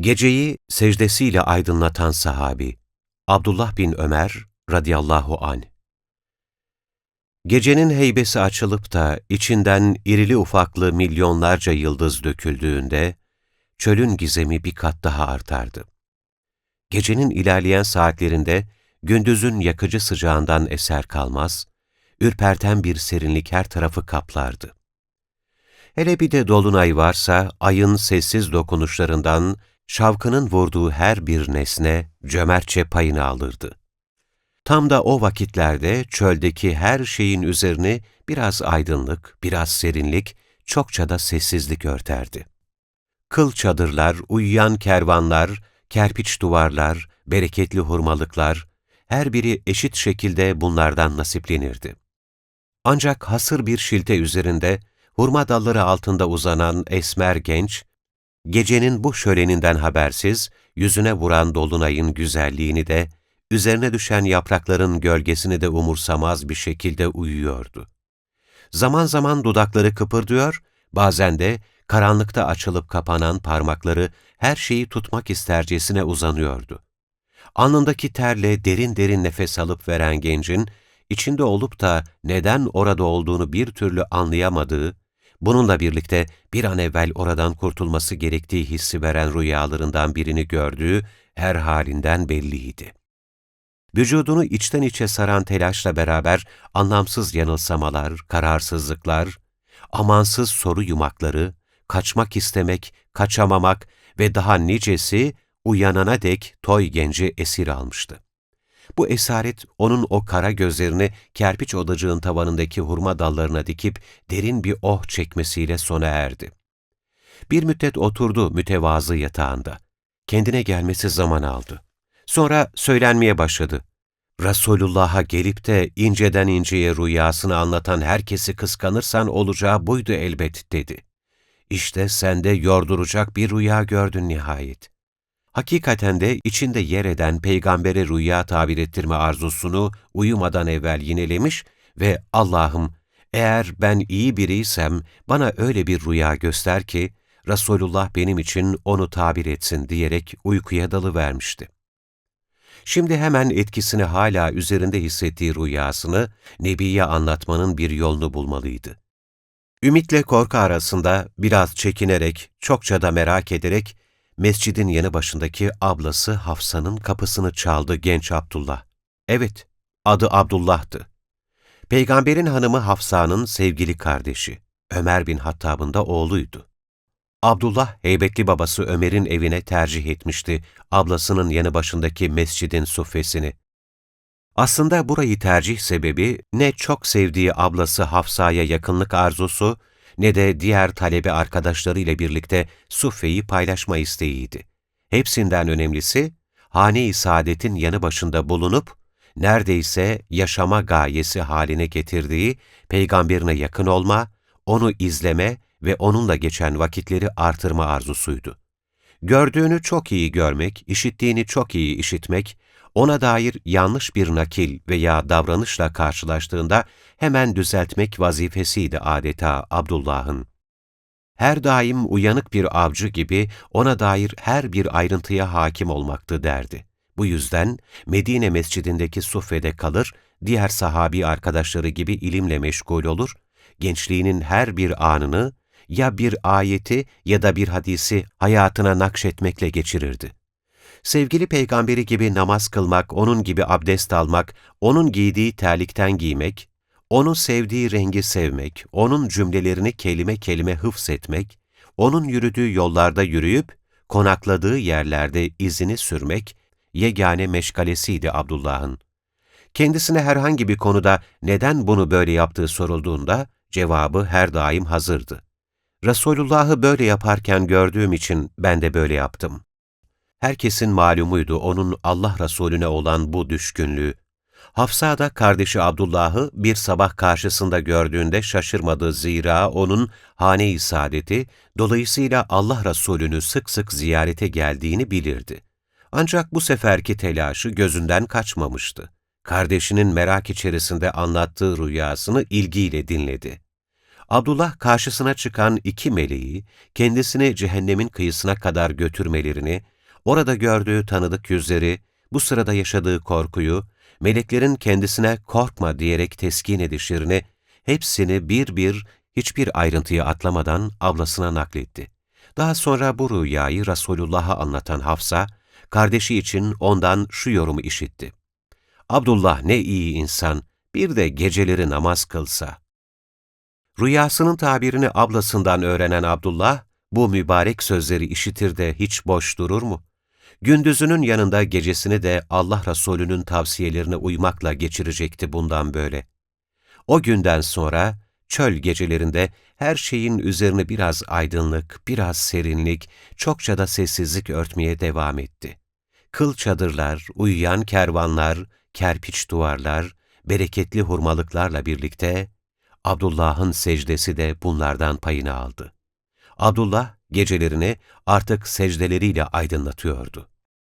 Geceyi secdesiyle aydınlatan sahabi Abdullah bin Ömer radıyallahu anh. Gecenin heybesi açılıp da içinden irili ufaklı milyonlarca yıldız döküldüğünde, çölün gizemi bir kat daha artardı. Gecenin ilerleyen saatlerinde gündüzün yakıcı sıcağından eser kalmaz, ürperten bir serinlik her tarafı kaplardı. Hele bir de dolunay varsa ayın sessiz dokunuşlarından şavkının vurduğu her bir nesne cömertçe payını alırdı. Tam da o vakitlerde çöldeki her şeyin üzerini biraz aydınlık, biraz serinlik, çokça da sessizlik örterdi. Kıl çadırlar, uyuyan kervanlar, kerpiç duvarlar, bereketli hurmalıklar, her biri eşit şekilde bunlardan nasiplenirdi. Ancak hasır bir şilte üzerinde, hurma dalları altında uzanan esmer genç, gecenin bu şöleninden habersiz, yüzüne vuran dolunayın güzelliğini de, üzerine düşen yaprakların gölgesini de umursamaz bir şekilde uyuyordu. Zaman zaman dudakları kıpırdıyor, bazen de karanlıkta açılıp kapanan parmakları her şeyi tutmak istercesine uzanıyordu. Alnındaki terle derin derin nefes alıp veren gencin, içinde olup da neden orada olduğunu bir türlü anlayamadığı, bununla birlikte bir an evvel oradan kurtulması gerektiği hissi veren rüyalarından birini gördüğü her halinden belliydi. Vücudunu içten içe saran telaşla beraber anlamsız yanılsamalar, kararsızlıklar, amansız soru yumakları, kaçmak istemek, kaçamamak ve daha nicesi uyanana dek toy genci esir almıştı. Bu esaret onun o kara gözlerini kerpiç odacığın tavanındaki hurma dallarına dikip derin bir oh çekmesiyle sona erdi. Bir müddet oturdu mütevazı yatağında. Kendine gelmesi zaman aldı. Sonra söylenmeye başladı. Resulullah'a gelip de inceden inceye rüyasını anlatan herkesi kıskanırsan olacağı buydu elbet dedi. İşte sen de yorduracak bir rüya gördün nihayet. Hakikaten de içinde yer eden peygambere rüya tabir ettirme arzusunu uyumadan evvel yinelemiş ve Allah'ım eğer ben iyi biriysem bana öyle bir rüya göster ki Resulullah benim için onu tabir etsin diyerek uykuya dalıvermişti. Şimdi hemen etkisini hala üzerinde hissettiği rüyasını Nebi'ye anlatmanın bir yolunu bulmalıydı. Ümitle korku arasında biraz çekinerek, çokça da merak ederek mescidin yanı başındaki ablası Hafsa'nın kapısını çaldı genç Abdullah. Evet, adı Abdullah'tı. Peygamberin hanımı Hafsa'nın sevgili kardeşi, Ömer bin Hattab'ın da oğluydu. Abdullah, heybetli babası Ömer'in evine tercih etmişti ablasının yanı başındaki mescidin suffesini. Aslında burayı tercih sebebi ne çok sevdiği ablası Hafsa'ya yakınlık arzusu ne de diğer talebe arkadaşlarıyla birlikte suffeyi paylaşma isteğiydi. Hepsinden önemlisi, hane-i saadetin yanı başında bulunup, neredeyse yaşama gayesi haline getirdiği peygamberine yakın olma, onu izleme ve onunla geçen vakitleri artırma arzusuydu. Gördüğünü çok iyi görmek, işittiğini çok iyi işitmek, ona dair yanlış bir nakil veya davranışla karşılaştığında hemen düzeltmek vazifesiydi adeta Abdullah'ın. Her daim uyanık bir avcı gibi ona dair her bir ayrıntıya hakim olmaktı derdi. Bu yüzden Medine mescidindeki suffede kalır, diğer sahabi arkadaşları gibi ilimle meşgul olur, gençliğinin her bir anını ya bir ayeti ya da bir hadisi hayatına nakşetmekle geçirirdi. Sevgili peygamberi gibi namaz kılmak, onun gibi abdest almak, onun giydiği terlikten giymek, onu sevdiği rengi sevmek, onun cümlelerini kelime kelime hıfzetmek, onun yürüdüğü yollarda yürüyüp, konakladığı yerlerde izini sürmek, yegane meşgalesiydi Abdullah'ın. Kendisine herhangi bir konuda neden bunu böyle yaptığı sorulduğunda, cevabı her daim hazırdı. Resulullah'ı böyle yaparken gördüğüm için ben de böyle yaptım. Herkesin malumuydu onun Allah Resulüne olan bu düşkünlüğü. Hafsa da kardeşi Abdullah'ı bir sabah karşısında gördüğünde şaşırmadı zira onun hane-i saadeti, dolayısıyla Allah Resulü'nü sık sık ziyarete geldiğini bilirdi. Ancak bu seferki telaşı gözünden kaçmamıştı. Kardeşinin merak içerisinde anlattığı rüyasını ilgiyle dinledi. Abdullah karşısına çıkan iki meleği kendisini cehennemin kıyısına kadar götürmelerini, orada gördüğü tanıdık yüzleri, bu sırada yaşadığı korkuyu, meleklerin kendisine korkma diyerek teskin edişlerini, hepsini bir bir hiçbir ayrıntıyı atlamadan ablasına nakletti. Daha sonra bu rüyayı Resulullah'a anlatan Hafsa, kardeşi için ondan şu yorumu işitti. Abdullah ne iyi insan, bir de geceleri namaz kılsa. Rüyasının tabirini ablasından öğrenen Abdullah, bu mübarek sözleri işitir de hiç boş durur mu? Gündüzünün yanında gecesini de Allah Resulü'nün tavsiyelerine uymakla geçirecekti bundan böyle. O günden sonra çöl gecelerinde her şeyin üzerine biraz aydınlık, biraz serinlik, çokça da sessizlik örtmeye devam etti. Kıl çadırlar, uyuyan kervanlar, kerpiç duvarlar, bereketli hurmalıklarla birlikte Abdullah'ın secdesi de bunlardan payını aldı. Abdullah gecelerini artık secdeleriyle aydınlatıyordu.